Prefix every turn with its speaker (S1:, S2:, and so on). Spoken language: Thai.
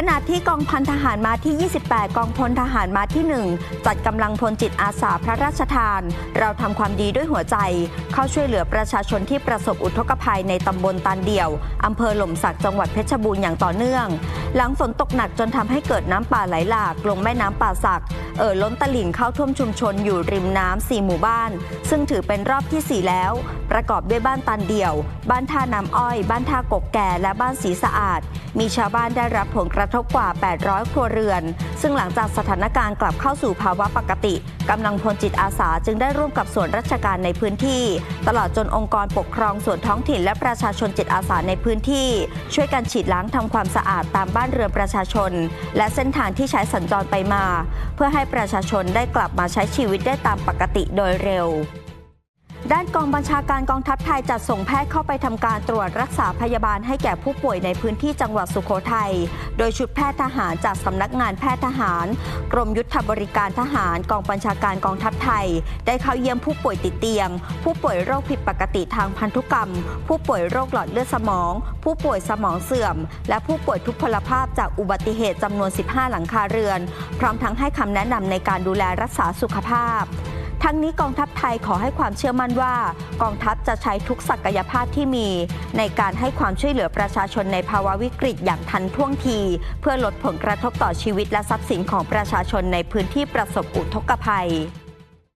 S1: ขณะที่กองพันทหารมาที่ 28 กองพลทหารมาที่ 1 จัดกำลังพลจิตอาสาพระราชทาน เราทำความดีด้วยหัวใจ เข้าช่วยเหลือประชาชนที่ประสบอุทกภัยในตำบลตานเดี่ยวอำเภอหล่มสักจังหวัดเพชรบูรณ์อย่างต่อเนื่อง หลังฝนตกหนักจนทำให้เกิดน้ำป่าไหลหลากลงแม่น้ำป่าสัก เอ่อล้นตลิ่งเข้าท่วมชุมชนอยู่ริมน้ำสี่หมู่บ้าน ซึ่งถือเป็นรอบที่ 4 แล้ว ประกอบด้วยบ้านตันเดี่ยว บ้านท่าน้ำอ้อย บ้านท่ากกแก่และบ้านสีสะอาด มีชาวบ้านได้รับผลกระทบกว่า 800 ครัวเรือนซึ่งหลังจากสถานการณ์กลับเข้าสู่ภาวะปกติกำลังพลจิตอาสาจึงได้ร่วมกับส่วนราชการในพื้นที่ ตลอดจนองค์กรปกครองส่วนท้องถิ่นและประชาชนจิตอาสาในพื้นที่ ช่วยกันฉีดล้างทำความสะอาดตามบ้านเรือนประชาชน และเส้นทางที่ใช้สัญจรไปมา เพื่อให้ประชาชนได้กลับมาใช้ชีวิตได้ตามปกติโดยเร็ว ด้านกองบัญชาการกองทัพไทยจัดส่งแพทย์เข้าไปทำการตรวจรักษาพยาบาลให้แก่ผู้ป่วยในพื้นที่จังหวัดสุโขทัย โดยชุดแพทย์ทหารจากสำนักงานแพทย์ทหาร กรมยุทธบริการทหารกองบัญชาการกองทัพไทย ได้เข้าเยี่ยมผู้ป่วยติดเตียง ผู้ป่วยโรคผิดปกติทางพันธุกรรม ผู้ป่วยโรคหลอดเลือดสมอง ผู้ป่วยสมองเสื่อม และผู้ป่วยทุพพลภาพจากอุบัติเหตุจำนวน 15 หลังคาเรือน พร้อมทั้งให้คำแนะนำในการดูแลรักษาสุขภาพ ทั้งนี้กองทัพไทยขอให้ความเชื่อมั่นว่า กองทัพจะใช้ทุกศักยภาพที่มี ในการให้ความช่วยเหลือประชาชนในภาวะวิกฤตอย่างทันท่วงที เพื่อลดผลกระทบต่อชีวิตและทรัพย์สินของประชาชนในพื้นที่ประสบอุทกภัย